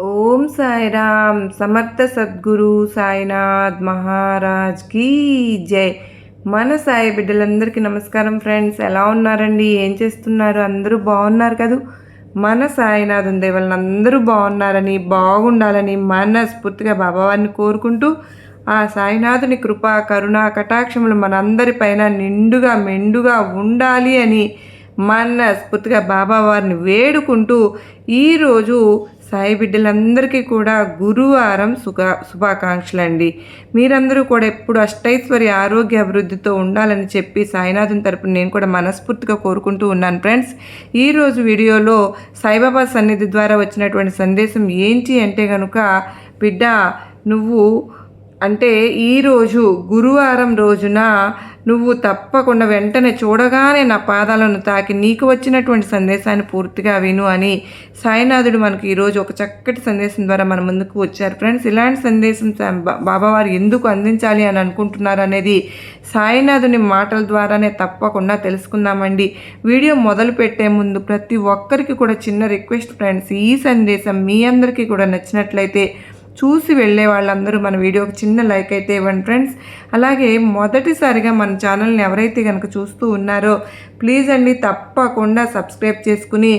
ఓం సాయిరామ్. సమర్థ సద్గురు సాయినాథ్ మహారాజ్ కీ జై. మన సాయి బిడ్డలందరికీ నమస్కారం ఫ్రెండ్స్. ఎలా ఉన్నారండి? ఏం చేస్తున్నారు? అందరూ బాగున్నారు కదూ? మన సాయినాథ్ ఉండే అందరూ బాగున్నారని బాగుండాలని మనస్ఫూర్తిగా బాబావారిని కోరుకుంటూ ఆ సాయినాథుని కృప కరుణ కటాక్షములు మనందరిపైన నిండుగా మెండుగా ఉండాలి అని మనస్ఫూర్తిగా బాబావారిని వేడుకుంటూ ఈరోజు సాయి బిడ్డలందరికీ కూడా గురువారం సుఖ శుభాకాంక్షలు అండి మీరందరూ కూడా ఎప్పుడు అష్టైశ్వర్య ఆరోగ్య అభివృద్ధితో ఉండాలని చెప్పి సాయినాథన్ తరపున నేను కూడా మనస్ఫూర్తిగా కోరుకుంటూ ఉన్నాను. ఫ్రెండ్స్ ఈరోజు వీడియోలో సాయిబాబా సన్నిధి ద్వారా వచ్చినటువంటి సందేశం ఏంటి అంటే కనుక బిడ్డ నువ్వు అంటే ఈరోజు గురువారం రోజున నువ్వు తప్పకుండా వెంటనే చూడగానే నా పాదాలను తాకి నీకు వచ్చినటువంటి సందేశాన్ని పూర్తిగా విను అని సాయినాథుడు మనకు ఈరోజు ఒక చక్కటి సందేశం ద్వారా మన ముందుకు వచ్చారు. ఫ్రెండ్స్ ఇలాంటి సందేశం బాబావారు ఎందుకు అందించాలి అని అనుకుంటున్నారు అనేది సాయినాథుని మాటల ద్వారానే తప్పకుండా తెలుసుకుందామండి. వీడియో మొదలు పెట్టే ముందు ప్రతి ఒక్కరికి కూడా చిన్న రిక్వెస్ట్ ఫ్రెండ్స్ ఈ సందేశం మీ అందరికీ కూడా నచ్చినట్లయితే చూసి వెళ్ళే వాళ్ళందరూ మన వీడియోకి చిన్న లైక్ అయితే ఇవ్వండి ఫ్రెండ్స్. అలాగే మొదటిసారిగా మన ఛానల్ని ఎవరైతే కనుక చూస్తూ ఉన్నారో ప్లీజ్ అండి తప్పకుండా సబ్స్క్రైబ్ చేసుకుని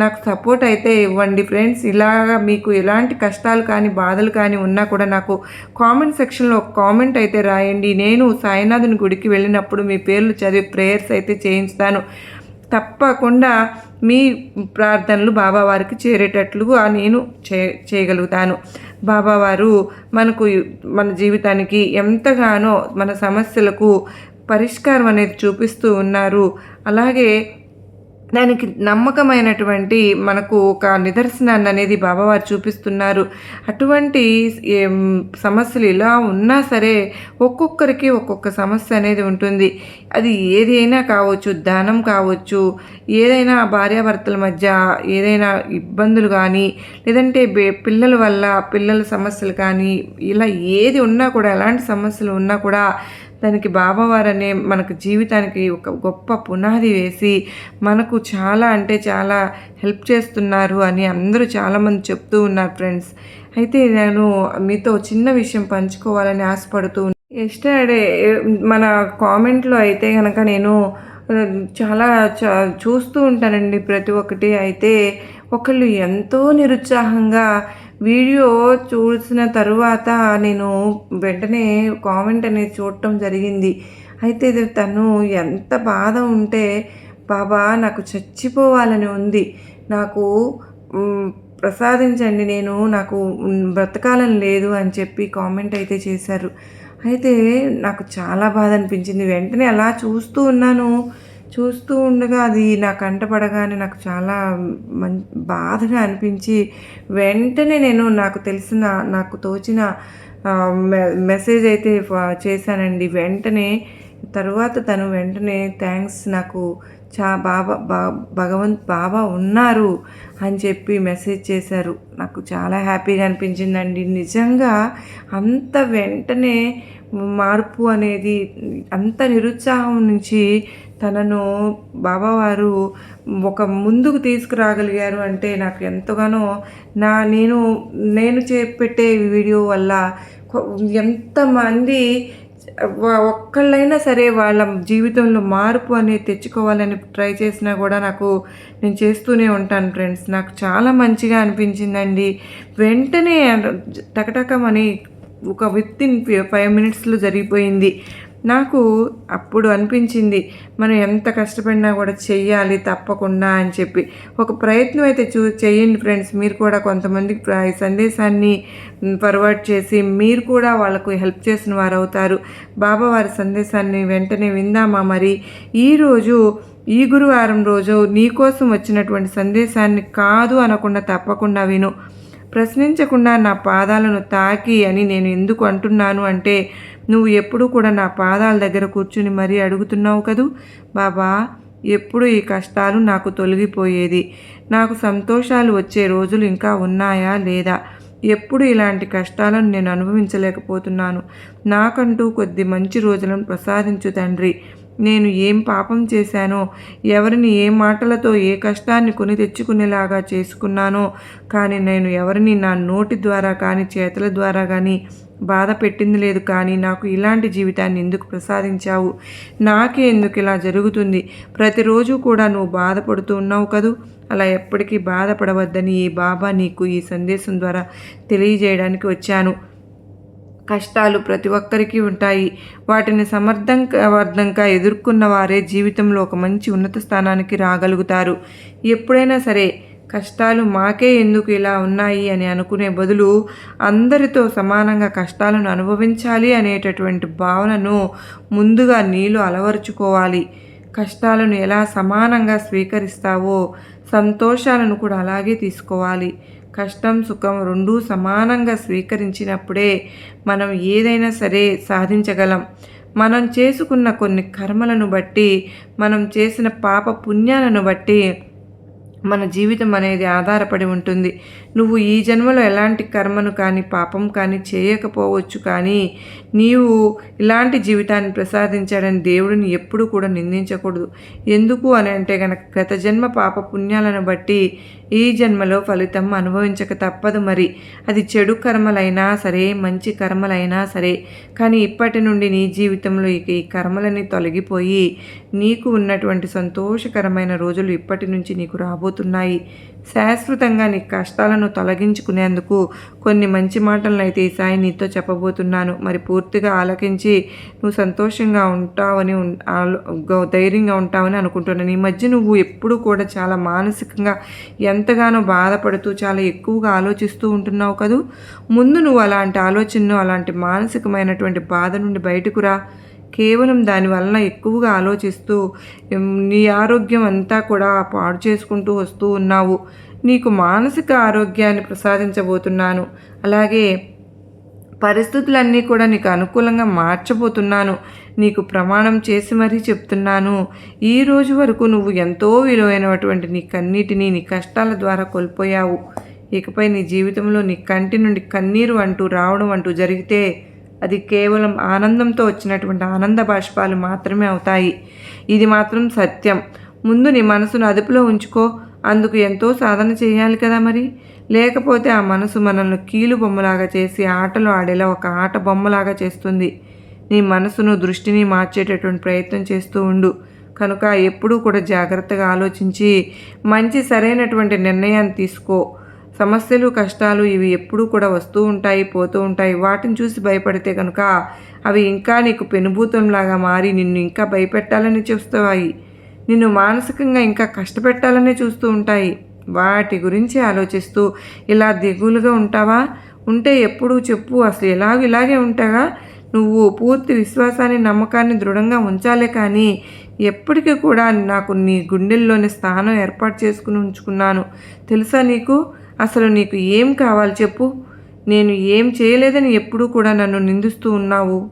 నాకు సపోర్ట్ అయితే ఇవ్వండి ఫ్రెండ్స్. ఇలాగా మీకు ఎలాంటి కష్టాలు కానీ బాధలు కానీ ఉన్నా కూడా నాకు కామెంట్ సెక్షన్లో ఒక కామెంట్ అయితే రాయండి. నేను సాయినాథుని గుడికి వెళ్ళినప్పుడు మీ పేర్లు చదివి ప్రేయర్స్ అయితే చేయించుతాను తప్పకుండా మీ ప్రార్థనలు బాబావారికి చేరేటట్లుగా నేను చే చేయగలుగుతాను. బాబావారు మనకు మన జీవితానికి ఎంతగానో మన సమస్యలకు పరిష్కారం అనేది చూపిస్తూ ఉన్నారు. అలాగే దానికి నమ్మకమైనటువంటి మనకు ఒక నిదర్శనాన్ని అనేది బాబావారు చూపిస్తున్నారు. అటువంటి సమస్యలు ఇలా ఉన్నా సరే ఒక్కొక్కరికి ఒక్కొక్క సమస్య అనేది ఉంటుంది. అది ఏదైనా కావచ్చు దానం కావచ్చు ఏదైనా భార్యాభర్తల మధ్య ఏదైనా ఇబ్బందులు కానీ లేదంటే పిల్లల వల్ల పిల్లల సమస్యలు కానీ ఇలా ఏది ఉన్నా కూడా ఎలాంటి సమస్యలు ఉన్నా కూడా దానికి బాబావారు అనే మనకు జీవితానికి ఒక గొప్ప పునాది వేసి మనకు చాలా అంటే చాలా హెల్ప్ చేస్తున్నారు అని అందరూ చాలామంది చెప్తూ ఉన్నారు ఫ్రెండ్స్. అయితే నేను మీతో చిన్న విషయం పంచుకోవాలని ఆశపడుతూ ఎస్టర్డే మన కామెంట్లో అయితే కనుక నేను చాలా చూస్తూ ఉంటానండి ప్రతి ఒక్కటి. అయితే ఒకళ్ళు ఎంతో నిరుత్సాహంగా వీడియో చూసిన తరువాత నేను వెంటనే కామెంట్ అనేది చూడటం జరిగింది. అయితే తను ఎంత బాధ ఉంటే బాబా నాకు చచ్చిపోవాలని ఉంది. నాకు ప్రసాదించండి. నేను నాకు బ్రతకాలని లేదు అని చెప్పి కామెంట్ అయితే చేశారు. అయితే నాకు చాలా బాధ అనిపించింది వెంటనే అలా చూస్తూ ఉన్నాను. చూస్తూ ఉండగా అది నా కంటపడగానే నాకు చాలా మం బాధగా అనిపించి వెంటనే నేను నాకు తెలిసిన నాకు తోచిన మెసేజ్ అయితే చేశానండి. వెంటనే తర్వాత తను వెంటనే థ్యాంక్స్ నాకు చా బాబా బా భగవంత్ బాబా ఉన్నారు అని చెప్పి మెసేజ్ చేశారు. నాకు చాలా హ్యాపీగా అనిపించిందండి. నిజంగా అంత వెంటనే మార్పు అనేది అంత నిరుత్సాహం నుంచి తనను బాబావారు ఒక ముందుకు తీసుకురాగలిగారు అంటే నాకు ఎంతగానో నా నేను నేను చేపెట్టే వీడియో వల్ల ఎంతమంది ఒక్కళ్ళైనా సరే వాళ్ళ జీవితంలో మార్పు అనేది తెచ్చుకోవాలని ట్రై చేసినా కూడా నాకు నేను చేస్తూనే ఉంటాను ఫ్రెండ్స్. నాకు చాలా మంచిగా అనిపించిందండి. వెంటనే టకటకమని ఒక విత్ ఇన్ ఫైవ్ మినిట్స్లో జరిగిపోయింది. నాకు అప్పుడు అనిపించింది మనం ఎంత కష్టపడినా కూడా చెయ్యాలి తప్పకుండా అని చెప్పి. ఒక ప్రయత్నం అయితే చూ చేయండి ఫ్రెండ్స్ మీరు కూడా కొంతమందికి సందేశాన్ని ఫార్వర్డ్ చేసి మీరు కూడా వాళ్ళకు హెల్ప్ చేసిన వారు అవుతారు బాబా వారి సందేశాన్ని వెంటనే విందామా మరి? ఈరోజు ఈ గురువారం రోజు నీకోసం వచ్చినటువంటి సందేశాన్ని కాదు అనకుండా తప్పకుండా విను. ప్రశ్నించకుండా నా పాదాలను తాకి అని నేను ఎందుకు అంటున్నాను అంటే నువ్వు ఎప్పుడు కూడా నా పాదాల దగ్గర కూర్చుని మరీ అడుగుతున్నావు కదూ? బాబా ఎప్పుడు ఈ కష్టాలు నాకు తొలగిపోయేది. నాకు సంతోషాలు వచ్చే రోజులు ఇంకా ఉన్నాయా లేదా? ఎప్పుడు ఇలాంటి కష్టాలను నేను అనుభవించలేకపోతున్నాను. నాకంటూ కొద్ది మంచి రోజులను ప్రసాదించు తండ్రి. నేను ఏం పాపం చేశానో ఎవరిని ఏ మాటలతో ఏ కష్టాన్ని కొని తెచ్చుకునేలాగా చేసుకున్నానో కానీ నేను ఎవరిని నా నోటి ద్వారా కానీ చేతుల ద్వారా కానీ బాధ పెట్టింది లేదు కానీ నాకు ఇలాంటి జీవితాన్ని ఎందుకు ప్రసాదించావు? నాకే ఎందుకు ఇలా జరుగుతుంది? ప్రతిరోజు కూడా నువ్వు బాధపడుతూ ఉన్నావు కదూ? అలా ఎప్పటికీ బాధపడవద్దని ఈ బాబా నీకు ఈ సందేశం ద్వారా తెలియజేయడానికి వచ్చాను. కష్టాలు ప్రతి ఒక్కరికి ఉంటాయి. వాటిని సమర్థంగా ఎదుర్కొన్న వారే జీవితంలో ఒక మంచి ఉన్నత స్థానానికి రాగలుగుతారు. ఎప్పుడైనా సరే కష్టాలు మాకే ఎందుకు ఇలా ఉన్నాయి అని అనుకునే బదులు అందరితో సమానంగా కష్టాలను అనుభవించాలి అనేటటువంటి భావనను ముందుగా నీళ్ళు అలవరుచుకోవాలి. కష్టాలను ఎలా సమానంగా స్వీకరిస్తావో సంతోషాలను కూడా అలాగే తీసుకోవాలి. కష్టం సుఖం రెండూ సమానంగా స్వీకరించినప్పుడే మనం ఏదైనా సరే సాధించగలం. మనం చేసుకున్న కొన్ని కర్మలను బట్టి మనం చేసిన పాప పుణ్యాలను బట్టి మన జీవితం అనేది ఆధారపడి ఉంటుంది. నువ్వు ఈ జన్మలో ఎలాంటి కర్మను కానీ పాపం కానీ చేయకపోవచ్చు కానీ నీవు ఇలాంటి జీవితాన్ని ప్రసాదించాడని దేవుడిని ఎప్పుడూ కూడా నిందించకూడదు. ఎందుకు అని అంటే కనుక గత జన్మ పాప పుణ్యాలను బట్టి ఈ జన్మలో ఫలితం అనుభవించక తప్పదు మరి. అది చెడు కర్మలైనా సరే మంచి కర్మలైనా సరే కానీ ఇప్పటి నుండి నీ జీవితంలో ఇక ఈ కర్మలని తొలగిపోయి నీకు ఉన్నటువంటి సంతోషకరమైన రోజులు ఇప్పటి నుంచి నీకు రాబోతున్నాయి. శాశ్వతంగా నీ కష్టాలను తొలగించుకునేందుకు కొన్ని మంచి మాటలను అయితే ఈ సాయి నీతో చెప్పబోతున్నాను. మరి పూర్తిగా ఆలకించి నువ్వు సంతోషంగా ఉంటావని ధైర్యంగా ఉంటావని అనుకుంటున్నాను. ఈ మధ్య నువ్వు ఎప్పుడూ కూడా చాలా మానసికంగా ఎంతగానో బాధపడుతూ చాలా ఎక్కువగా ఆలోచిస్తూ ఉంటున్నావు కదూ. ముందు నువ్వు అలాంటి ఆలోచనను అలాంటి మానసికమైనటువంటి బాధ నుండి బయటకు రా. కేవలం దానివలన ఎక్కువగా ఆలోచిస్తూ నీ ఆరోగ్యం అంతా కూడా పాడు చేసుకుంటూ వస్తూ ఉన్నావు. నీకు మానసిక ఆరోగ్యాన్ని ప్రసాదించబోతున్నాను. అలాగే పరిస్థితులన్నీ కూడా నీకు అనుకూలంగా మార్చబోతున్నాను. నీకు ప్రమాణం చేసి మరీ చెప్తున్నాను. ఈ రోజు వరకు నువ్వు ఎంతో విలువైనటువంటి నీ కన్నీటిని నీ కష్టాల ద్వారా కోల్పోయావు. ఇకపై నీ జీవితంలో నీ కంటి నుండి కన్నీరు అంటూ రావడం అంటూ జరిగితే అది కేవలం ఆనందంతో వచ్చినటువంటి ఆనంద బాష్పాలు మాత్రమే అవుతాయి. ఇది మాత్రం సత్యం. ముందు నీ మనసును అదుపులో ఉంచుకో. అందుకు ఎంతో సాధన చేయాలి కదా మరి? లేకపోతే ఆ మనసు మనల్ని కీలు బొమ్మలాగా చేసి ఆటలు ఆడేలా ఒక ఆట బొమ్మలాగా చేస్తుంది. నీ మనసును దృష్టిని మార్చేటటువంటి ప్రయత్నం చేస్తూ ఉండు. కనుక ఎప్పుడూ కూడా జాగ్రత్తగా ఆలోచించి మంచి సరైనటువంటి నిర్ణయాన్ని తీసుకో. సమస్యలు కష్టాలు ఇవి ఎప్పుడూ కూడా వస్తూ ఉంటాయి పోతూ ఉంటాయి. వాటిని చూసి భయపడితే కనుక అవి ఇంకా నీకు పెనుభూతంలాగా మారి నిన్ను ఇంకా భయపెట్టాలని చూస్తాయి. నిన్ను మానసికంగా ఇంకా కష్టపెట్టాలని చూస్తూ ఉంటాయి. వాటి గురించి ఆలోచిస్తూ ఇలా దిగులుగా ఉంటావా? ఉంటే ఎప్పుడు చెప్పు. అసలు ఎలాగ ఇలాగే ఉంటాగా? నువ్వు పూర్తి విశ్వాసాన్ని నమ్మకాన్ని దృఢంగా ఉంచాలే కానీ ఎప్పటికీ కూడా నాకు నీ గుండెల్లోని స్థానం ఏర్పాటు చేసుకుని ఉంచుకున్నాను. తెలుసా నీకు? అసలు నీకు ఏం కావాలి చెప్పు. నేను ఏం చేయలేదని ఎప్పుడూ కూడా నన్ను నిందిస్తూ ఉన్నావు.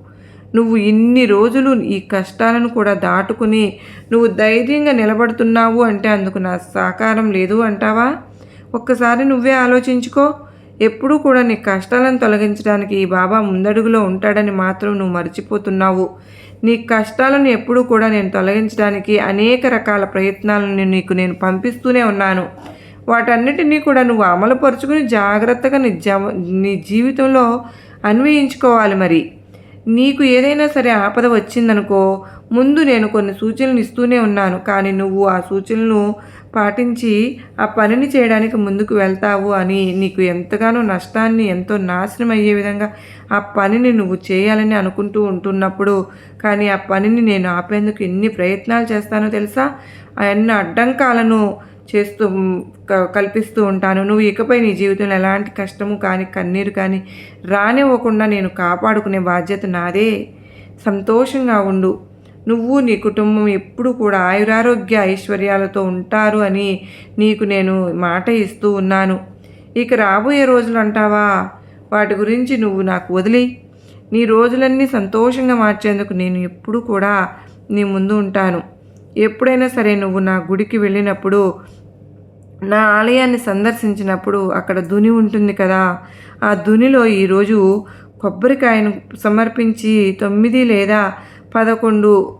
నువ్వు ఇన్ని రోజులు ఈ కష్టాలను కూడా దాటుకుని నువ్వు ధైర్యంగా నిలబడుతున్నావు అంటే అందుకు నా సహకారం లేదు అంటావా? ఒక్కసారి నువ్వే ఆలోచించుకో. ఎప్పుడూ కూడా నీ కష్టాలను తొలగించడానికి ఈ బాబా ముందడుగులో ఉంటాడని మాత్రం నువ్వు మర్చిపోతున్నావు. నీ కష్టాలను ఎప్పుడూ కూడా నేను తొలగించడానికి అనేక రకాల ప్రయత్నాలను నీకు నేను పంపిస్తూనే ఉన్నాను. వాటన్నిటినీ కూడా నువ్వు అమలుపరుచుకుని జాగ్రత్తగా నీ నీ జీవితంలో అన్వయించుకోవాలి మరి. నీకు ఏదైనా సరే ఆపద వచ్చిందనుకో ముందు నేను కొన్ని సూచనలు ఇస్తూనే ఉన్నాను. కానీ నువ్వు ఆ సూచనలను పాటించి ఆ పనిని చేయడానికి ముందుకు వెళ్తావు అని నీకు ఎంతగానో నష్టాన్ని ఎంతో నాశనం అయ్యే విధంగా ఆ పనిని నువ్వు చేయాలని అనుకుంటూ ఉంటున్నప్పుడు కానీ ఆ పనిని నేను ఆపేందుకు ఎన్ని ప్రయత్నాలు చేస్తానో తెలుసా? ఎన్ని అడ్డంకాలను చేస్తూ కల్పిస్తూ ఉంటాను. నువ్వు ఇకపై నీ జీవితంలో ఎలాంటి కష్టము కానీ కన్నీరు కానీ రానివ్వకుండా నేను కాపాడుకునే బాధ్యత నాదే. సంతోషంగా ఉండు. నువ్వు నీ కుటుంబం ఎప్పుడు కూడా ఆయురారోగ్య ఐశ్వర్యాలతో ఉంటారు అని నీకు నేను మాట ఇస్తూ ఉన్నాను. ఇక రాబోయే రోజులు అంటావా? వాటి గురించి నువ్వు నాకు వదిలి. నీ రోజులన్నీ సంతోషంగా మార్చేందుకు నేను ఎప్పుడు కూడా నీ ముందు ఉంటాను. ఎప్పుడైనా సరే నువ్వు నా గుడికి వెళ్ళినప్పుడు నా ఆలయాన్ని సందర్శించినప్పుడు అక్కడ దుని ఉంటుంది కదా. ఆ దునిలో ఈరోజు కొబ్బరికాయను సమర్పించి తొమ్మిది లేదా పదకొండు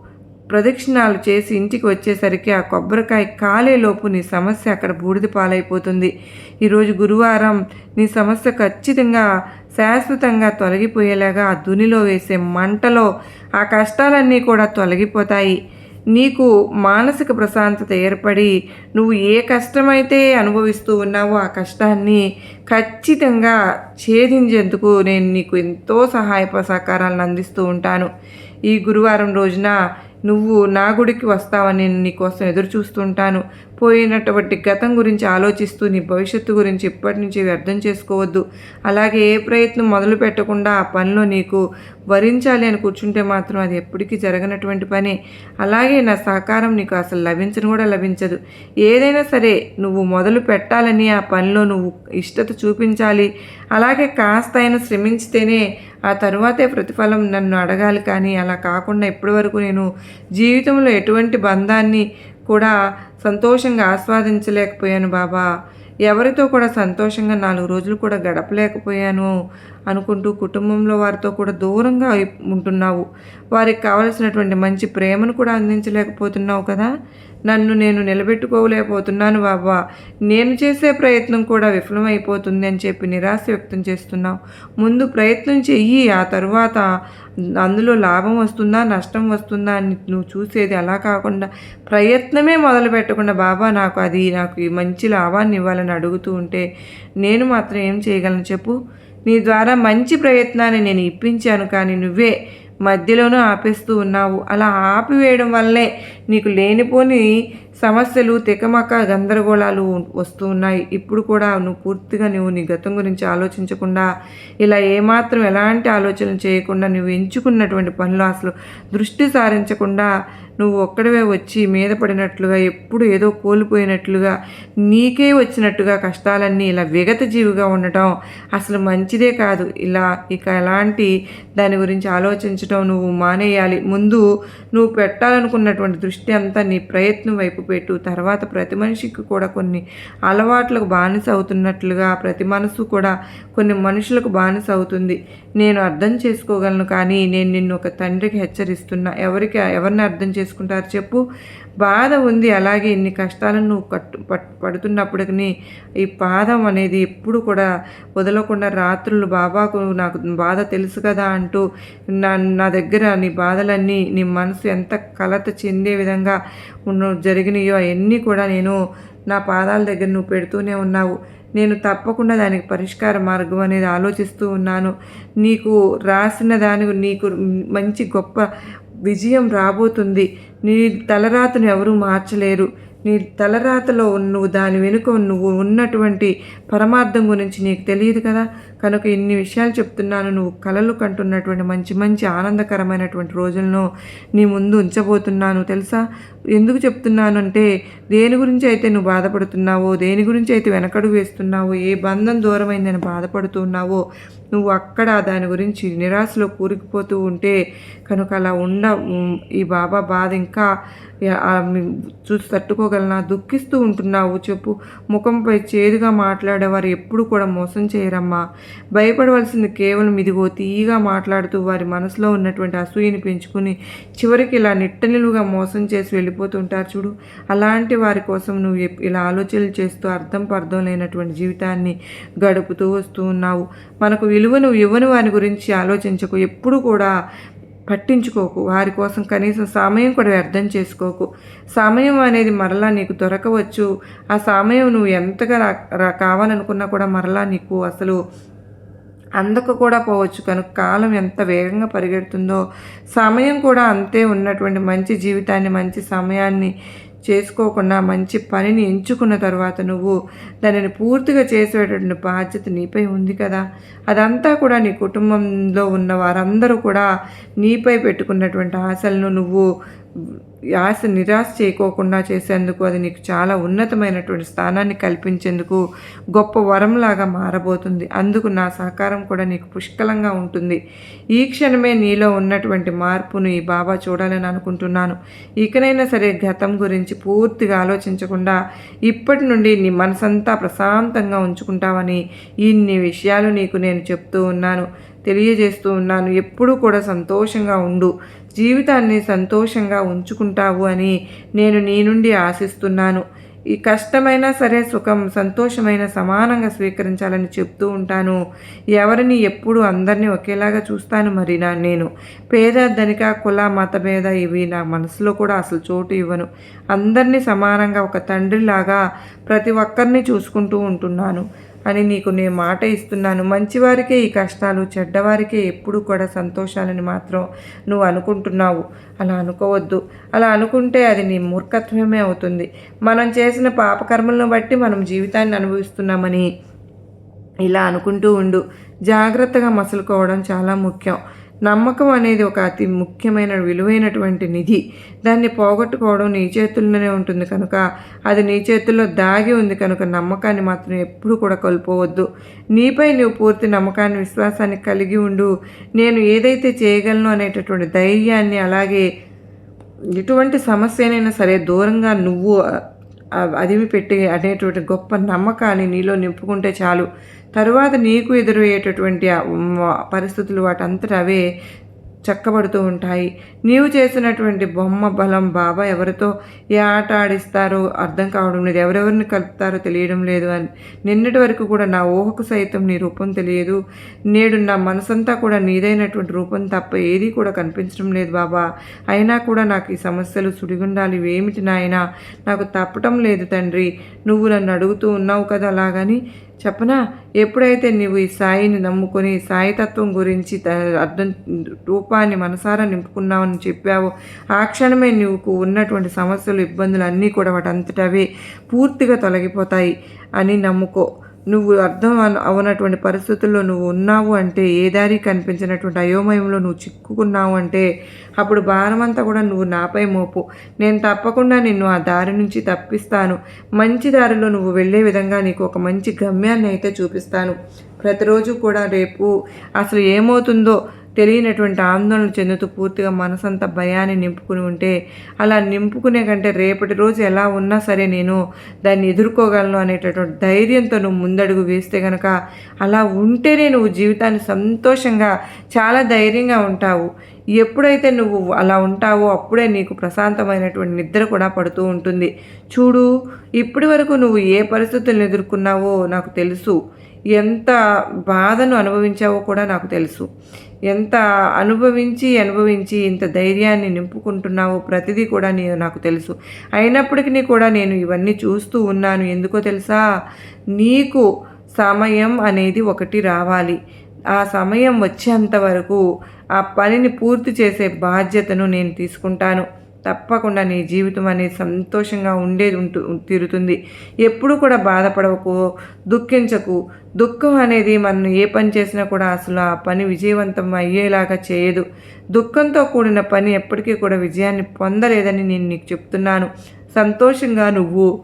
ప్రదక్షిణాలు చేసి ఇంటికి వచ్చేసరికి ఆ కొబ్బరికాయ కాలేలోపు నీ సమస్య అక్కడ బూడిద పాలైపోతుంది. ఈరోజు గురువారం నీ సమస్య ఖచ్చితంగా శాశ్వతంగా తొలగిపోయేలాగా ఆ దునిలో వేసే మంటలో ఆ కష్టాలన్నీ కూడా తొలగిపోతాయి. నీకు మానసిక ప్రశాంతత ఏర్పడి నువ్వు ఏ కష్టమైతే అనుభవిస్తూ ఉన్నావో ఆ కష్టాన్ని ఖచ్చితంగా ఛేదించేందుకు నేను నీకు ఎంతో సహాయ సహకారాలను అందిస్తూ ఉంటాను. ఈ గురువారం రోజున నువ్వు నా గుడికి వస్తావని నేను నీకోసం ఎదురు చూస్తుంటాను పోయినటువంటి గతం గురించి ఆలోచిస్తూ నీ భవిష్యత్తు గురించి ఇప్పటి నుంచి వ్యర్థం చేసుకోవద్దు. అలాగే ఏ ప్రయత్నం మొదలు పెట్టకుండా ఆ పనిలో నీకు వరించాలి అని కూర్చుంటే మాత్రం అది ఎప్పటికీ జరగనటువంటి పని. అలాగే నా సహకారం నీకు అసలు లభించను కూడా లభించదు. ఏదైనా సరే నువ్వు మొదలు పెట్టాలని ఆ పనిలో నువ్వు ఇష్టత చూపించాలి. అలాగే కాస్త అయినా శ్రమించితేనే ఆ తరువాతే ప్రతిఫలం నన్ను అడగాలి. కానీ అలా కాకుండా ఇప్పటివరకు నేను జీవితంలో ఎటువంటి బంధాన్ని కూడా సంతోషంగా ఆస్వాదించలేకపోయాను బాబా. ఎవరితో కూడా సంతోషంగా నాలుగు రోజులు కూడా గడపలేకపోయాను. అనుకుంటూ కుటుంబంలో వారితో కూడా దూరంగా ఉంటున్నావు. వారికి కావలసినటువంటి మంచి ప్రేమను కూడా అందించలేకపోతున్నావు కదా? నన్ను నేను నిలబెట్టుకోలేకపోతున్నాను బాబా. నేను చేసే ప్రయత్నం కూడా విఫలమైపోతుంది అని చెప్పి నిరాశ వ్యక్తం చేస్తున్నావు. ముందు ప్రయత్నం చెయ్యి ఆ తర్వాత అందులో లాభం వస్తుందా నష్టం వస్తుందా అని నువ్వు చూసేది అలా కాకుండా ప్రయత్నమే మొదలు పెట్టకుండా బాబా నాకు అది నాకు మంచి లాభాన్ని ఇవ్వాలని అడుగుతూ ఉంటే నేను మాత్రం ఏం చేయగలను చెప్పు? నీ ద్వారా మంచి ప్రయత్నాన్ని నేను ఇప్పించాను కానీ నువ్వే మధ్యలోనూ ఆపేస్తూ ఉన్నావు. అలా ఆపివేయడం వల్లే నీకు లేనిపోని సమస్యలు తికమక గందరగోళాలు వస్తూ ఉన్నాయి. ఇప్పుడు కూడా నువ్వు పూర్తిగా నువ్వు నీ గతం గురించి ఆలోచించకుండా ఇలా ఏమాత్రం ఎలాంటి ఆలోచన చేయకుండా నువ్వు ఎంచుకున్నటువంటి పనులు అసలు దృష్టి సారించకుండా నువ్వు ఒక్కడవే వచ్చి మీద పడినట్లుగా ఎప్పుడు ఏదో కోల్పోయినట్లుగా నీకే వచ్చినట్టుగా కష్టాలన్నీ ఇలా విగత జీవిగా ఉండటం అసలు మంచిదే కాదు. ఇలా ఇక ఎలాంటి దాని గురించి ఆలోచించడం నువ్వు మానేయాలి. ముందు నువ్వు పెట్టాలనుకున్నటువంటి దృష్టి అంతా నీ ప్రయత్నం వైపు పెట్టు. తర్వాత ప్రతి మనిషికి కూడా కొన్ని అలవాట్లకు బానిస అవుతున్నట్లుగా ప్రతి మనసు కూడా కొన్ని మనుషులకు బానిస అవుతుంది. నేను అర్థం చేసుకోగలను కానీ నేను నిన్ను ఒక తండ్రికి హెచ్చరిస్తున్నా. ఎవరికి ఎవరిని అర్థం చేసుకుంటారు. చెప్పు. బాధ ఉంది. అలాగే ఇన్ని కష్టాలను నువ్వు కట్టు పడుతున్నప్పటికీ ఈ పాదం అనేది ఎప్పుడు కూడా వదలకుండా రాత్రులు బాబాకు నాకు బాధ తెలుసు కదా అంటూ నా నా దగ్గర నీ బాధలన్నీ నీ మనసు ఎంత కలత చెందే విధంగా జరిగినాయో అవన్నీ కూడా నేను నా పాదాల దగ్గర నువ్వు పెడుతూనే ఉన్నావు. నేను తప్పకుండా దానికి పరిష్కార మార్గం అనేది ఆలోచిస్తూ ఉన్నాను. నీకు రాసిన దాని నీకు మంచి గొప్ప విజయం రాబోతుంది. నీ తలరాతను ఎవరూ మార్చలేరు. నీ తలరాతలో నువ్వు దాని వెనుక నువ్వు ఉన్నటువంటి పరమార్థం గురించి నీకు తెలియదు కదా? కనుక ఇన్ని విషయాలు చెప్తున్నాను నువ్వు కలలు కంటున్నటువంటి మంచి మంచి ఆనందకరమైనటువంటి రోజులను నీ ముందు ఉంచబోతున్నాను. తెలుసా? ఎందుకు చెప్తున్నాను అంటే దేని గురించి అయితే నువ్వు బాధపడుతున్నావో దేని గురించి అయితే వెనకడుగు వేస్తున్నావో ఏ బంధం దూరమైందని బాధపడుతున్నావో నువ్వు అక్కడ దాని గురించి నిరాశలో కూరుకుపోతూ ఉంటే కనుక అలా ఉండ ఈ బాబా బాధ ఇంకా చూసి తట్టుకోగలనా? దుఃఖిస్తూ ఉంటున్నావు. చెప్పు. ముఖంపై చేదుగా మాట్లాడేవారు ఎప్పుడు కూడా మోసం చేయరమ్మా. భయపడవలసింది కేవలం ఇదిగో తీయగా మాట్లాడుతూ వారి మనసులో ఉన్నటువంటి అసూయని పెంచుకుని చివరికి ఇలా నిట్టనిలుగా మోసం చేసి వెళ్ళిపోతుంటారు చూడు. అలాంటి వారి కోసం నువ్వు ఇలా ఆలోచనలు చేస్తూ అర్థం పర్థం లేనటువంటి జీవితాన్ని గడుపుతూ వస్తూ ఉన్నావు. మనకు విలువను ఇవ్వని వారి గురించి ఆలోచించకు. ఎప్పుడు కూడా పట్టించుకోకు. వారి కోసం కనీసం సమయం కూడా వ్యర్థం చేసుకోకు. సమయం అనేది మరలా నీకు దొరకవచ్చు. ఆ సమయం నువ్వు ఎంతగా రా కావాలనుకున్నా కూడా మరలా నీకు అసలు అందక కూడా పోవచ్చు. కనుక కాలం ఎంత వేగంగా పరిగెడుతుందో సమయం కూడా అంతే ఉన్నటువంటి మంచి జీవితాన్ని మంచి సమయాన్ని చేసుకోకుండా మంచి పనిని ఎంచుకున్న తర్వాత నువ్వు దానిని పూర్తిగా చేసేటటువంటి బాధ్యత నీపై ఉంది కదా. అదంతా కూడా నీ కుటుంబంలో ఉన్న వారందరూ కూడా నీపై పెట్టుకున్నటువంటి ఆశలను నువ్వు ఆశ నిరాశ చేయకోకుండా చేసేందుకు అది నీకు చాలా ఉన్నతమైనటువంటి స్థానాన్ని కల్పించేందుకు గొప్ప వరంలాగా మారబోతుంది. అందుకు నా సహకారం కూడా నీకు పుష్కలంగా ఉంటుంది. ఈ క్షణమే నీలో ఉన్నటువంటి మార్పును ఈ బాబా చూడాలని అనుకుంటున్నాను. ఇకనైనా సరే గతం గురించి పూర్తిగా ఆలోచించకుండా ఇప్పటి నుండి నీ మనసంతా ప్రశాంతంగా ఉంచుకుంటావని ఇన్ని విషయాలు నీకు నేను చెప్తూ ఉన్నాను. తెలియజేస్తూ ఉన్నాను. ఎప్పుడూ కూడా సంతోషంగా ఉండు. జీవితాన్ని సంతోషంగా ఉంచుకుంటావు అని నేను నీ నుండి ఆశిస్తున్నాను. ఈ కష్టమైనా సరే సుఖం సంతోషమైన సమానంగా స్వీకరించాలని చెప్తూ ఉంటాను. ఎవరిని ఎప్పుడు అందరినీ ఒకేలాగా చూస్తాను మరి నా నేను. పేద ధనిక కుల మత భేద ఇవి నా మనసులో కూడా అసలు చోటు ఇవ్వను. అందరినీ సమానంగా ఒక తండ్రిలాగా ప్రతి ఒక్కరిని చూసుకుంటూ ఉంటున్నాను. అని నీకు నేను మాట ఇస్తున్నాను. మంచివారికే ఈ కష్టాలు చెడ్డవారికే ఎప్పుడు కూడా సంతోషాలని మాత్రం నువ్వు అనుకుంటున్నావు. అలా అనుకోవద్దు. అలా అనుకుంటే అది నీ మూర్ఖత్వమే అవుతుంది. మనం చేసిన పాపకర్మలను బట్టి మనం జీవితాన్ని అనుభవిస్తున్నామని ఇలా అనుకుంటూ ఉండు. జాగ్రత్తగా మసులుకోవడం చాలా ముఖ్యం. నమ్మకం అనేది ఒక అతి ముఖ్యమైన విలువైనటువంటి నిధి. దాన్ని పోగొట్టుకోవడం నీ చేతుల్లోనే ఉంటుంది కనుక అది నీ చేతుల్లో దాగి ఉంది కనుక నమ్మకాన్ని మాత్రం ఎప్పుడు కూడా కోల్పోవద్దు. నీపై నువ్వు పూర్తి నమ్మకాన్ని విశ్వాసాన్ని కలిగి ఉండు. నేను ఏదైతే చేయగలను అనేటటువంటి ధైర్యాన్ని అలాగే ఎటువంటి సమస్యనైనా సరే దూరంగా నువ్వు అదిమి పెట్టి అనేటువంటి గొప్ప నమ్మకాన్ని నీలో నింపుకుంటే చాలు. తరువాత నీకు ఎదురయ్యేటటువంటి పరిస్థితులు వాటంతట అవే చక్కబడుతూ ఉంటాయి. నీవు చేసినటువంటి బొమ్మ బలం బాబా ఎవరితో ఏ ఆట ఆడిస్తారో అర్థం కావడం లేదు. ఎవరెవరిని కలుపుతారో తెలియడం లేదు అని. నిన్నటి వరకు కూడా నా ఊహకు సైతం నీ రూపం తెలియదు. నేడు నా మనసంతా కూడా నీదైనటువంటి రూపం తప్ప ఏది కూడా కనిపించడం లేదు బాబా. అయినా కూడా నాకు ఈ సమస్యలు సుడిగుండాలి ఏమిటి నాయన? నాకు తప్పటం లేదు తండ్రి. నువ్వు నన్ను అడుగుతూ ఉన్నావు కదా అలాగని చెప్పనా? ఎప్పుడైతే నీవు ఈ సాయిని నమ్ముకొని సాయితత్వం గురించి అర్థం రూపాన్ని మనసారా నింపుకున్నావని చెప్పావో ఆ క్షణమే నీకు ఉన్నటువంటి సమస్యలు ఇబ్బందులు అన్నీ కూడా వాటంతటవే పూర్తిగా తొలగిపోతాయి అని నమ్ముకో. నువ్వు అర్థం అవనటువంటి పరిస్థితుల్లో నువ్వు ఉన్నావు అంటే ఏ దారి కనిపించినటువంటి అయోమయంలో నువ్వు చిక్కుకున్నావు అంటే అప్పుడు భారమంతా కూడా నువ్వు నాపై మోపు. నేను తప్పకుండా నిన్ను ఆ దారి నుంచి తప్పిస్తాను. మంచి దారిలో నువ్వు వెళ్ళే విధంగా నీకు ఒక మంచి గమ్యాన్ని అయితే చూపిస్తాను. ప్రతిరోజు కూడా రేపు అసలు ఏమవుతుందో తెలియనటువంటి ఆందోళన చెందుతూ పూర్తిగా మనసంతా భయాన్ని నింపుకుని ఉంటే అలా నింపుకునే కంటే రేపటి రోజు ఎలా ఉన్నా సరే నేను దాన్ని ఎదుర్కోగలను అనేటటువంటి ధైర్యంతో నువ్వు ముందడుగు వేస్తే కనుక అలా ఉంటేనే నువ్వు జీవితాన్ని సంతోషంగా చాలా ధైర్యంగా ఉంటావు. ఎప్పుడైతే నువ్వు అలా ఉంటావో అప్పుడే నీకు ప్రశాంతమైనటువంటి నిద్ర కూడా పడుతూ ఉంటుంది. చూడు ఇప్పటి వరకు నువ్వు ఏ పరిస్థితులను ఎదుర్కొన్నావో నాకు తెలుసు. ఎంత బాధను అనుభవించావో కూడా నాకు తెలుసు. ఎంత అనుభవించి అనుభవించి ఇంత ధైర్యాన్ని నింపుకుంటున్నావో ప్రతిదీ కూడా నేను నాకు తెలుసు. అయినప్పటికీ కూడా నేను ఇవన్నీ చూస్తూ ఉన్నాను. ఎందుకో తెలుసా? నీకు సమయం అనేది ఒకటి రావాలి. ఆ సమయం వచ్చేంత వరకు ఆ పనిని పూర్తి చేసే బాధ్యతను నేను తీసుకుంటాను. తప్పకుండా నీ జీవితం అనేది సంతోషంగా ఉండేది ఉంటు తీరుతుంది. ఎప్పుడు కూడా బాధపడవకు దుఃఖించకు. దుఃఖం అనేది మనం ఏ పని చేసినా కూడా అసలు ఆ పని విజయవంతం అయ్యేలాగా చేయదు. దుఃఖంతో కూడిన పని ఎప్పటికీ కూడా విజయాన్ని పొందలేదని నేను నీకు చెప్తున్నాను. సంతోషంగా నువ్వు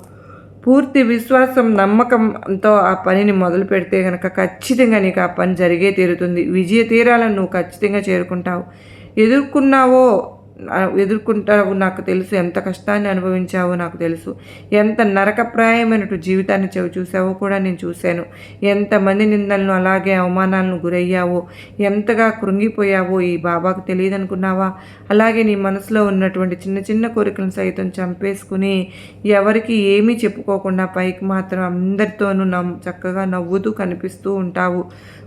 పూర్తి విశ్వాసం నమ్మకంతో ఆ పనిని మొదలు పెడితే కనుక ఖచ్చితంగా నీకు ఆ పని జరిగే తీరుతుంది. విజయ తీరాలను నువ్వు ఖచ్చితంగా చేరుకుంటావు. ఎదుర్కొన్నావో ఎదుర్కొంటావు నాకు తెలుసు ఎంత కష్టాన్ని అనుభవించావో నాకు తెలుసు. ఎంత నరకప్రాయమైనటు జీవితాన్ని చవి చూసావో కూడా నేను చూశాను. ఎంతమంది నిందలను అలాగే అవమానాలను గురయ్యావో ఎంతగా కృంగిపోయావో ఈ బాబాకు తెలియదు అనుకున్నావా అలాగే నీ మనసులో ఉన్నటువంటి చిన్న చిన్న కోరికలను సైతం చంపేసుకుని ఎవరికి ఏమీ చెప్పుకోకుండా పైకి మాత్రం అందరితోనూ నవ్వు చక్కగా నవ్వుతూ కనిపిస్తూ ఉంటావు.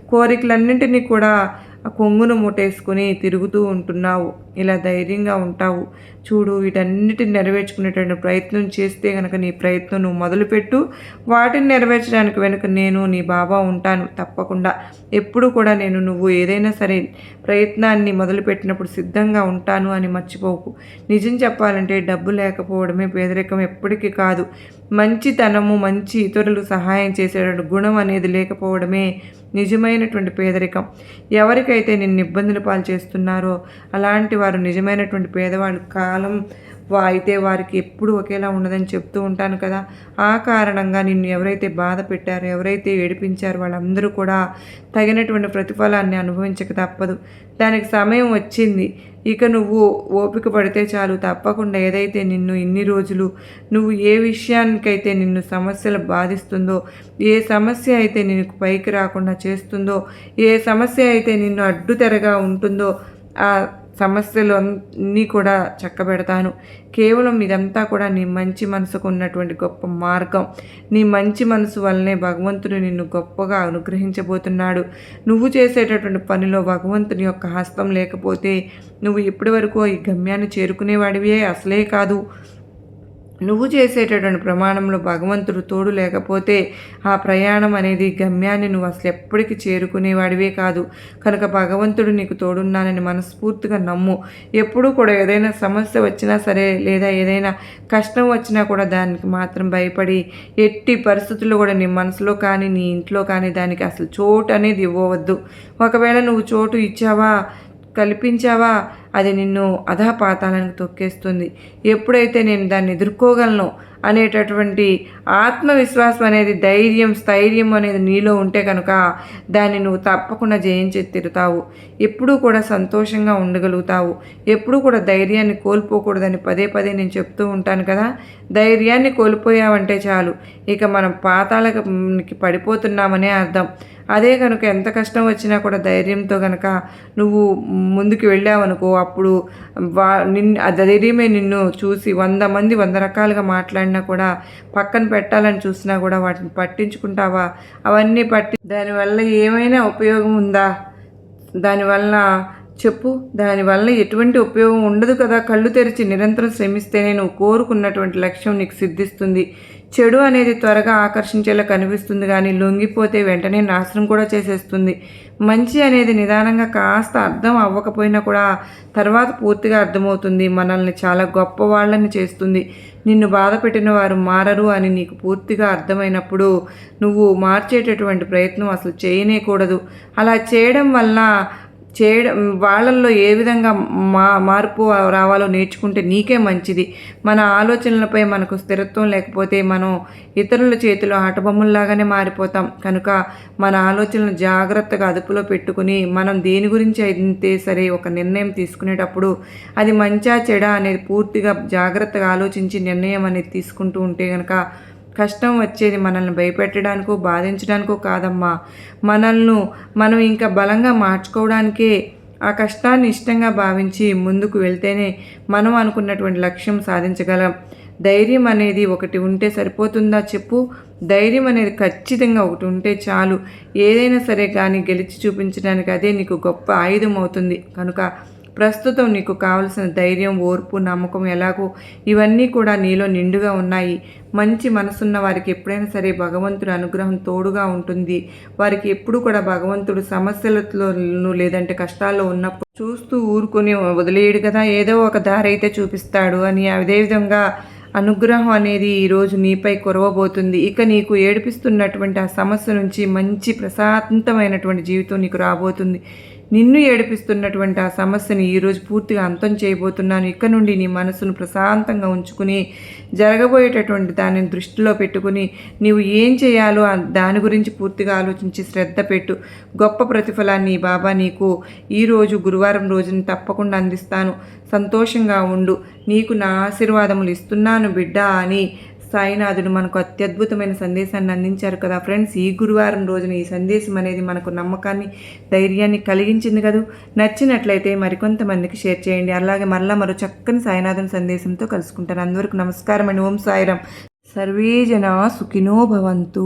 కోరికలన్నింటినీ కూడా ఆ కొంగును మూటేసుకుని తిరుగుతూ ఉంటున్నావు. ఇలా ధైర్యంగా ఉంటావు. చూడు వీటన్నిటిని నెరవేర్చుకునేటువంటి ప్రయత్నం చేస్తే కనుక నీ ప్రయత్నం నువ్వు మొదలుపెట్టు. వాటిని నెరవేర్చడానికి వెనుక నేను నీ బాబా ఉంటాను. తప్పకుండా. ఎప్పుడు కూడా నేను నువ్వు ఏదైనా సరే ప్రయత్నాన్ని మొదలుపెట్టినప్పుడు సిద్ధంగా ఉంటాను అని మర్చిపోకు. నిజం చెప్పాలంటే డబ్బు లేకపోవడమే పేదరికం ఎప్పటికీ కాదు. మంచితనము మంచి ఇతరులకు సహాయం చేసేటువంటి గుణం అనేది లేకపోవడమే నిజమైనటువంటి పేదరికం. ఎవరికైతే నిన్ను ఇబ్బందులు పాలు చేస్తున్నారో అలాంటి వారు నిజమైనటువంటి పేదవాళ్ళు కాలం అయితే వారికి ఎప్పుడు ఒకేలా ఉండదని చెప్తూ ఉంటాను కదా. ఆ కారణంగా నిన్ను ఎవరైతే బాధ పెట్టారో ఎవరైతే ఏడిపించారో వాళ్ళందరూ కూడా తగినటువంటి ప్రతిఫలాన్ని అనుభవించక తప్పదు. దానికి సమయం వచ్చింది. ఇక నువ్వు ఓపిక పడితే చాలు. తప్పకుండా ఏదైతే నిన్ను ఇన్ని రోజులు నువ్వు ఏ విషయానికైతే నిన్ను సమస్యలు బాధిస్తుందో ఏ సమస్య అయితే నిన్ను పైకి రాకుండా చేస్తుందో ఏ సమస్య అయితే నిన్ను అడ్డుతెరగా ఉంటుందో ఆ సమస్యలు అన్నీ కూడా చక్కబెడతాను. కేవలం ఇదంతా కూడా నీ మంచి మనసుకు ఉన్నటువంటి గొప్ప మార్గం. నీ మంచి మనసు వల్లనే భగవంతుడు నిన్ను గొప్పగా అనుగ్రహించబోతున్నాడు. నువ్వు చేసేటటువంటి పనిలో భగవంతుని యొక్క హస్తం లేకపోతే నువ్వు ఇప్పటి వరకు ఈ గమ్యాన్ని చేరుకునేవాడివే అసలే కాదు. నువ్వు చేసేటటువంటి ప్రమాణంలో భగవంతుడు తోడు లేకపోతే ఆ ప్రయాణం అనేది గమ్యాన్ని నువ్వు అసలు ఎప్పటికీ చేరుకునేవాడివే కాదు. కనుక భగవంతుడు నీకు తోడున్నానని మనస్ఫూర్తిగా నమ్ము. ఎప్పుడూ కూడా ఏదైనా సమస్య వచ్చినా సరే లేదా ఏదైనా కష్టం వచ్చినా కూడా దానికి మాత్రం భయపడి ఎట్టి పరిస్థితుల్లో కూడా నీ మనసులో కానీ నీ ఇంట్లో కానీ దానికి అసలు చోటు అనేది ఇవ్వవద్దు. ఒకవేళ నువ్వు చోటు ఇచ్చావా? కల్పించావా? అది నిన్ను అధపాతాలను తొక్కేస్తుంది. ఎప్పుడైతే నేను దాన్ని ఎదుర్కోగలను అనేటటువంటి ఆత్మవిశ్వాసం అనేది ధైర్యం స్థైర్యం అనేది నీలో ఉంటే కనుక దాన్ని నువ్వు తప్పకుండా జయించి తిరుతావు. ఎప్పుడూ కూడా సంతోషంగా ఉండగలుగుతావు. ఎప్పుడూ కూడా ధైర్యాన్ని కోల్పోకూడదని పదే పదే నేను చెప్తూ ఉంటాను కదా. ధైర్యాన్ని కోల్పోయావంటే చాలు. ఇక మనం పాతాలకి పడిపోతున్నామనే అర్థం. అదే కనుక ఎంత కష్టం వచ్చినా కూడా ధైర్యంతో కనుక నువ్వు ముందుకు వెళ్ళావనుకో అప్పుడు వా నిన్ను ఆ ధైర్యమే నిన్ను చూసి వంద మంది వంద రకాలుగా మాట్లాడినా కూడా పక్కన పెట్టాలని చూసినా కూడా వాటిని పట్టించుకుంటావా? అవన్నీ పట్టి దానివల్ల ఏమైనా ఉపయోగం ఉందా? దానివల్ల చెప్పు. దానివల్ల ఎటువంటి ఉపయోగం ఉండదు కదా? కళ్ళు తెరిచి నిరంతరం శ్రమిస్తేనే నువ్వు కోరుకున్నటువంటి లక్ష్యం నీకు సిద్ధిస్తుంది. చెడు అనేది త్వరగా ఆకర్షించేలా కనిపిస్తుంది కానీ లొంగిపోతే వెంటనే నాశనం కూడా చేసేస్తుంది. మంచి అనేది నిదానంగా కాస్త అర్థం అవ్వకపోయినా కూడా తర్వాత పూర్తిగా అర్థమవుతుంది. మనల్ని చాలా గొప్ప వాళ్ళని చేస్తుంది. నిన్ను బాధ పెట్టిన వారు మారరు అని నీకు పూర్తిగా అర్థమైనప్పుడు నువ్వు మార్చేటటువంటి ప్రయత్నం అసలు చేయనేకూడదు. అలా చేయడం వల్ల చేయడం వాళ్ళల్లో ఏ విధంగా మా మార్పు రావాలో నేర్చుకుంటే నీకే మంచిది. మన ఆలోచనలపై మనకు స్థిరత్వం లేకపోతే మనం ఇతరుల చేతిలో ఆటబొమ్మల్లాగానే మారిపోతాం. కనుక మన ఆలోచనలు జాగ్రత్తగా అదుపులో పెట్టుకుని మనం దేని గురించి అయితే సరే ఒక నిర్ణయం తీసుకునేటప్పుడు అది మంచా చెడ అనేది పూర్తిగా జాగ్రత్తగా ఆలోచించి నిర్ణయం అనేది తీసుకుంటూ ఉంటే కనుక కష్టం వచ్చేది మనల్ని భయపెట్టడానికో బాధించడానికో కాదమ్మా. మనల్ని మనం ఇంకా బలంగా మార్చుకోవడానికే ఆ కష్టాన్ని ఇష్టంగా భావించి ముందుకు వెళ్తేనే మనం అనుకున్నటువంటి లక్ష్యం సాధించగలం. ధైర్యం అనేది ఒకటి ఉంటే సరిపోతుందా చెప్పు? ధైర్యం అనేది ఖచ్చితంగా ఒకటి ఉంటే చాలు. ఏదైనా సరే కానీ గెలిచి చూపించడానికి అదే నీకు గొప్ప ఆయుధం అవుతుంది. కనుక ప్రస్తుతం నీకు కావలసిన ధైర్యం ఓర్పు నమ్మకం ఎలాగో ఇవన్నీ కూడా నీలో నిండుగా ఉన్నాయి. మంచి మనసున్న వారికి ఎప్పుడైనా సరే భగవంతుడి అనుగ్రహం తోడుగా ఉంటుంది. వారికి ఎప్పుడు కూడా భగవంతుడు సమస్యలతో లేదంటే కష్టాల్లో ఉన్నప్పుడు చూస్తూ ఊరుకొని వదిలేయడు కదా ఏదో ఒక దారి అయితే చూపిస్తాడు అని అదేవిధంగా అనుగ్రహం అనేది ఈరోజు నీపై కురవబోతుంది. ఇక నీకు ఏడిపిస్తున్నటువంటి ఆ సమస్య నుంచి మంచి ప్రశాంతమైనటువంటి జీవితం నీకు రాబోతుంది. నిన్ను ఏడిపిస్తున్నటువంటి ఆ సమస్యని ఈరోజు పూర్తిగా అంతం చేయబోతున్నాను. ఇక్కడ నుండి నీ మనసును ప్రశాంతంగా ఉంచుకుని జరగబోయేటటువంటి దానిని దృష్టిలో పెట్టుకుని నీవు ఏం చేయాలో దాని గురించి పూర్తిగా ఆలోచించి శ్రద్ధ పెట్టు. గొప్ప ప్రతిఫలాన్ని బాబా నీకు ఈరోజు గురువారం రోజుని తప్పకుండా అందిస్తాను. సంతోషంగా ఉండు. నీకు నా ఆశీర్వాదములు ఇస్తున్నాను బిడ్డ అని సాయినాథుడు మనకు అత్యద్భుతమైన సందేశాన్ని అందించారు కదా ఫ్రెండ్స్. ఈ గురువారం రోజున ఈ సందేశం అనేది మనకు నమ్మకాన్ని ధైర్యాన్ని కలిగించింది కదా? నచ్చినట్లయితే మరికొంతమందికి షేర్ చేయండి. అలాగే మరలా మరో చక్కని సాయినాథుని సందేశంతో కలుసుకుంటాను. అందరికీ నమస్కారం అండి. ఓం సాయిరాం సర్వే జన సుఖినో భవంతు.